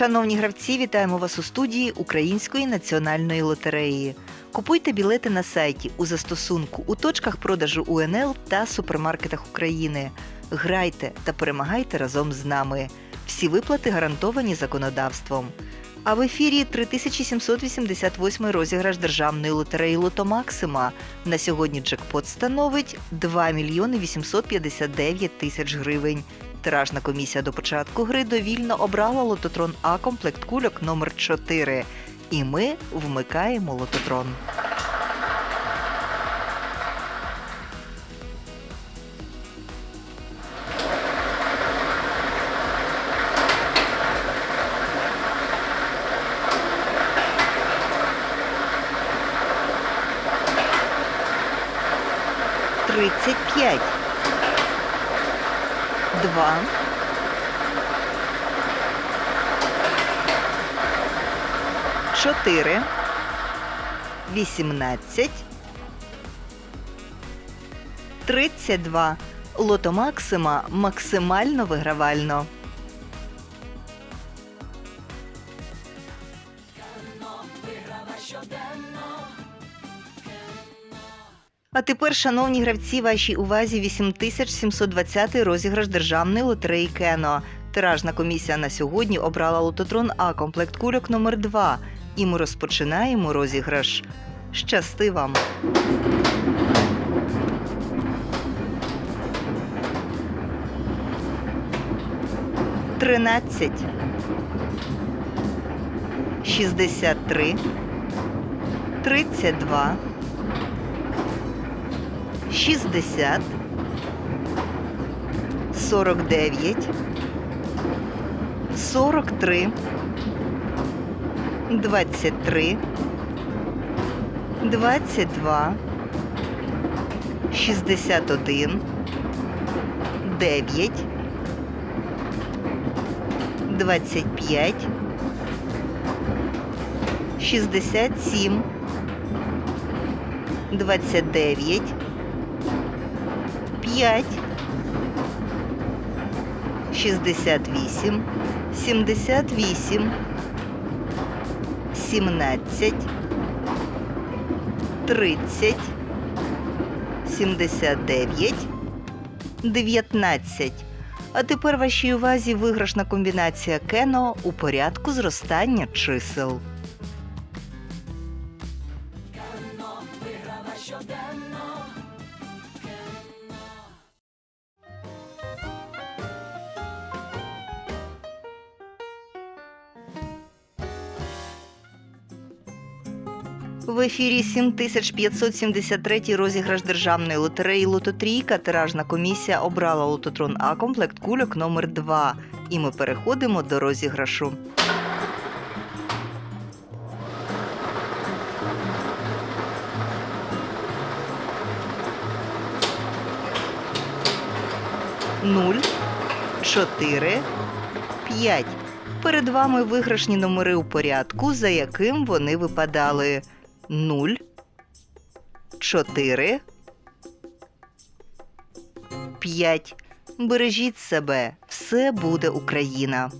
Шановні гравці, вітаємо вас у студії Української національної лотереї. Купуйте білети на сайті у застосунку у точках продажу УНЛ та супермаркетах України. Грайте та перемагайте разом з нами. Всі виплати гарантовані законодавством. А в ефірі 3788 розіграш державної лотереї Лото Максима. На сьогодні джекпот становить 2 мільйони 859 тисяч гривень. Тиражна комісія до початку гри довільно обрала лототрон А комплект кульок номер 4 І ми вмикаємо лототрон. Тридцять п'ять. Два. Чотири. Вісімнадцять. Тридцять два. Лото Максима максимально вигравально. А тепер, шановні гравці, вашій увазі 8720 розіграш державної лотереї Кено. Тиражна комісія на сьогодні обрала лототрон А комплект кульок номер 2 І ми розпочинаємо розіграш. Щасти вам! Тринадцять. Шістдесят три. Тридцять два. 60 49 43 23 22 61 9 25 67 29 5 68 78 17 30 79 19 А тепер вашій увазі виграшна комбінація Кено у порядку зростання чисел. В ефірі 7573 розіграш державної лотереї Лототрійка. Тиражна комісія обрала лототрон А комплект кульок номер 2 І ми переходимо до розіграшу. Нуль, чотири, п'ять. Перед вами виграшні номери у порядку, за яким вони випадали. 0, 4, 5. Бережіть себе, все буде Україна.